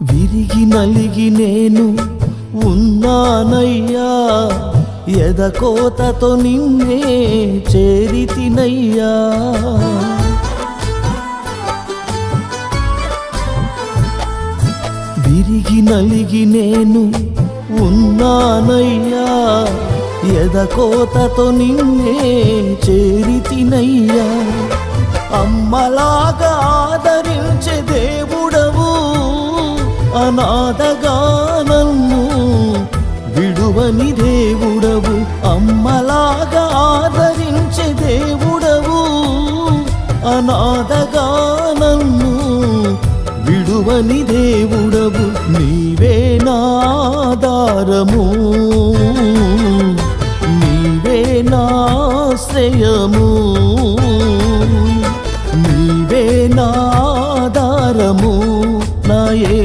విరిగి నలిగి నేను ఉన్నానయ్యా. ఎదకోతతో నిన్నే చేరితినయ్యా విరిగి నలిగి నేను ఉన్నానయ్యా. ఎదకోతతో నిన్నే చేరితినయ్యా అమ్మలాగా ఆదరి నాదగా విడువని దేవుడవు అమ్మలాగా ఆదరించే దేవుడవు. అనాథగా విడువని దేవుడవు నీవే నాదారము. నీవే నాశ్రయము నీవే నాదారము. నాయే